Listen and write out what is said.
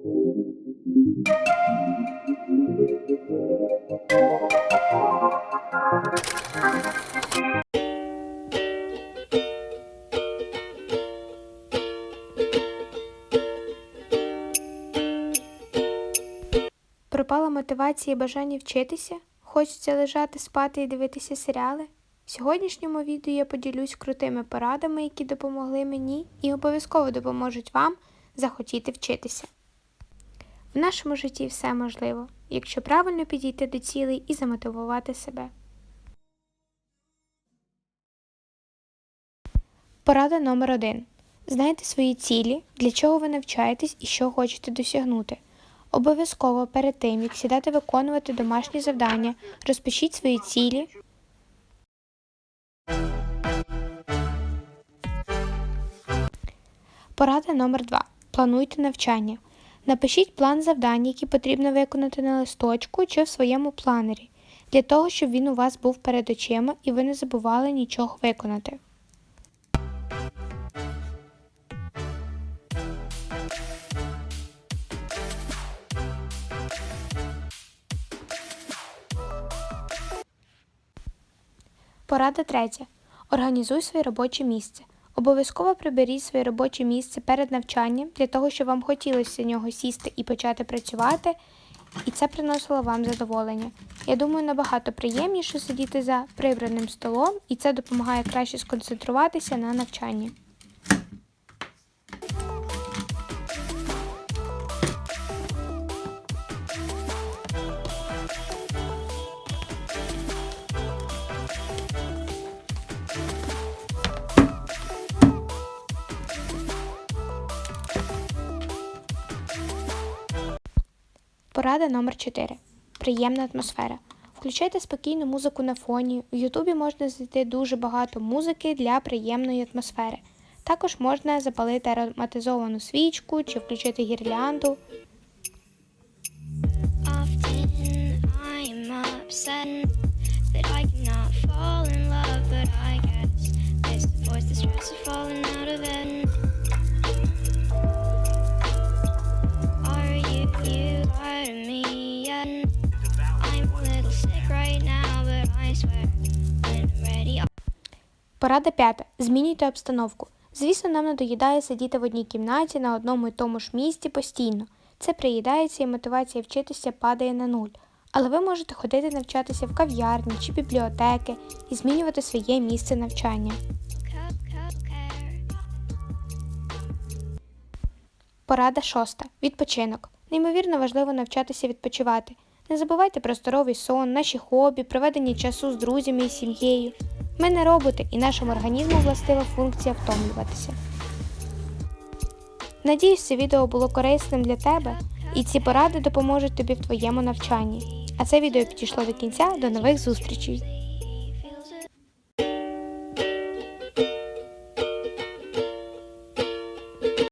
Пропала мотивація і бажання вчитися? Хочеться лежати, спати і дивитися серіали? В сьогоднішньому відео я поділюсь крутими порадами, які допомогли мені і обов'язково допоможуть вам захотіти вчитися. В нашому житті все можливо, якщо правильно підійти до цілей і замотивувати себе. Порада номер один. Знайте свої цілі, для чого ви навчаєтесь і що хочете досягнути. Обов'язково перед тим, як сідати виконувати домашні завдання, розпишіть свої цілі. Порада номер 2. Плануйте навчання. Напишіть план завдань, які потрібно виконати на листочку чи в своєму планері, для того, щоб він у вас був перед очима і ви не забували нічого виконати. Порада третя. Організуй своє робоче місце. Обов'язково приберіть своє робоче місце перед навчанням для того, щоб вам хотілося в нього сісти і почати працювати, і це приносило вам задоволення. Я думаю, набагато приємніше сидіти за прибраним столом, і це допомагає краще сконцентруватися на навчанні. Порада номер 4. Приємна атмосфера. Включайте спокійну музику на фоні. В Ютубі можна знайти дуже багато музики для приємної атмосфери. Також можна запалити ароматизовану свічку чи включити гірлянду. Порада п'ята. Змінюйте обстановку. Звісно, нам надоїдає сидіти в одній кімнаті на одному і тому ж місці постійно. Це приїдається і мотивація вчитися падає на нуль. Але ви можете ходити навчатися в кав'ярні чи бібліотеки і змінювати своє місце навчання. Порада шоста. Відпочинок. Неймовірно важливо навчатися відпочивати. Не забувайте про здоровий сон, наші хобі, проведення часу з друзями і сім'єю. Ми не роботи, і нашому організму властива функція втомлюватися. Надіюсь, це відео було корисним для тебе, і ці поради допоможуть тобі в твоєму навчанні. А це відео підійшло до кінця. До нових зустрічей!